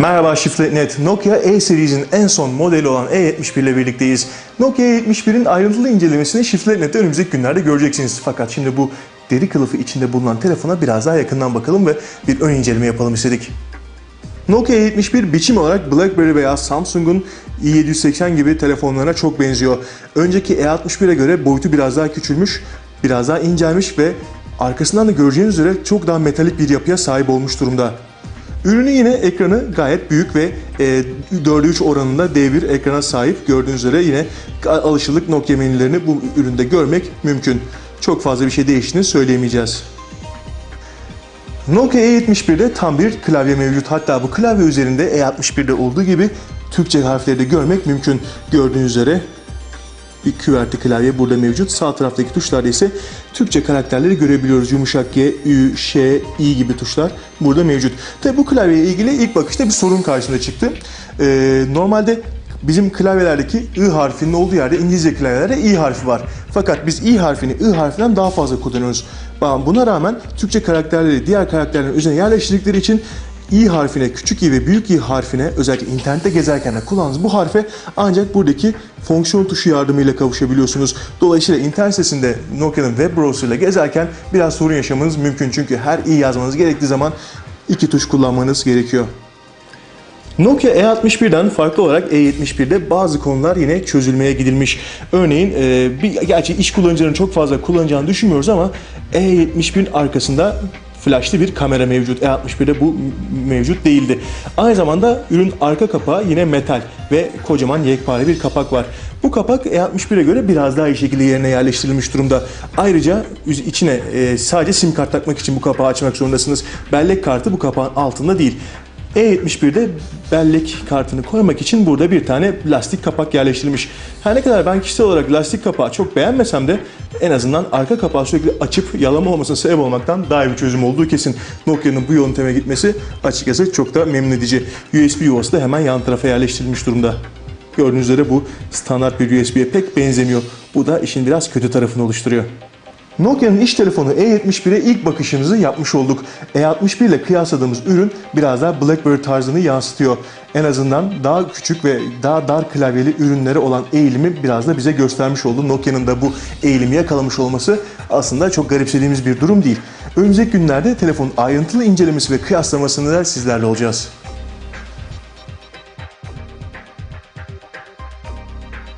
Merhaba Şifre.net. Nokia E serisinin en son modeli olan E71 ile birlikteyiz. Nokia E71'in ayrıntılı incelemesini Şifre.net'te önümüzdeki günlerde göreceksiniz. Fakat şimdi bu deri kılıfı içinde bulunan telefona biraz daha yakından bakalım ve bir ön inceleme yapalım istedik. Nokia E71 biçim olarak BlackBerry veya Samsung'un i780 gibi telefonlarına çok benziyor. Önceki E61'e göre boyutu biraz daha küçülmüş, biraz daha incelmiş ve arkasından da göreceğiniz üzere çok daha metalik bir yapıya sahip olmuş durumda. Ürünü yine ekranı gayet büyük ve e, 4'e 3 oranında dev bir ekrana sahip. Gördüğünüz üzere yine alışıldık Nokia menülerini bu üründe görmek mümkün. Çok fazla bir şey değiştiğini söyleyemeyeceğiz. Nokia E71'de tam bir klavye mevcut. Hatta bu klavye üzerinde E61'de olduğu gibi Türkçe harfleri de görmek mümkün. Gördüğünüz üzere bir QWERTY klavye burada mevcut. Sağ taraftaki tuşlarda ise Türkçe karakterleri görebiliyoruz. Yumuşak G, Ü, Ş, İ gibi tuşlar burada mevcut. Tabi bu klavyeye ilgili ilk bakışta bir sorun karşımıza çıktı. Ee, normalde bizim klavyelerdeki I harfinin olduğu yerde İngilizce klavyelerde İ harfi var. Fakat biz İ harfini I harfinden daha fazla kullanıyoruz. Buna rağmen Türkçe karakterleri diğer karakterlerin üzerine yerleştirdikleri için İ harfine, küçük i ve büyük i harfine özellikle internette gezerken de kullandığınız bu harfe ancak buradaki fonksiyon tuşu yardımıyla kavuşabiliyorsunuz. Dolayısıyla internet sitesinde Nokia'nın web browser ile gezerken biraz sorun yaşamanız mümkün. Çünkü her i yazmanız gerektiği zaman iki tuş kullanmanız gerekiyor. Nokia E61'den farklı olarak E71'de bazı konular yine çözülmeye gidilmiş. Örneğin e, bir, gerçi iş kullanıcıların çok fazla kullanacağını düşünmüyoruz ama E71'in arkasında flashlı bir kamera mevcut. E61'de bu mevcut değildi. Aynı zamanda ürün arka kapağı yine metal ve kocaman yekpare bir kapak var. Bu kapak E61'e göre biraz daha iyi şekilde yerine yerleştirilmiş durumda. Ayrıca içine e, sadece sim kart takmak için bu kapağı açmak zorundasınız. Bellek kartı bu kapağın altında değil. E71'de bellek kartını koymak için burada bir tane lastik kapak yerleştirilmiş. Her ne kadar ben kişisel olarak lastik kapağı çok beğenmesem de en azından arka kapağı sürekli açıp yalama olmasına sebep olmaktan daha iyi bir çözüm olduğu kesin. Nokia'nın bu yönteme gitmesi açıkçası çok da memnun edici. USB yuvası da hemen yan tarafa yerleştirilmiş durumda. Gördüğünüz üzere bu standart bir USB'ye pek benzemiyor. Bu da işin biraz kötü tarafını oluşturuyor. Nokia'nın iş telefonu E71'e ilk bakışımızı yapmış olduk. E61 ile kıyasladığımız ürün biraz daha BlackBerry tarzını yansıtıyor. En azından daha küçük ve daha dar klavyeli ürünleri olan eğilimi biraz da bize göstermiş oldu. Nokia'nın da bu eğilimi yakalamış olması aslında çok garipsediğimiz bir durum değil. Önümüzdeki günlerde telefonun ayrıntılı incelemesi ve kıyaslamasını da sizlerle olacağız.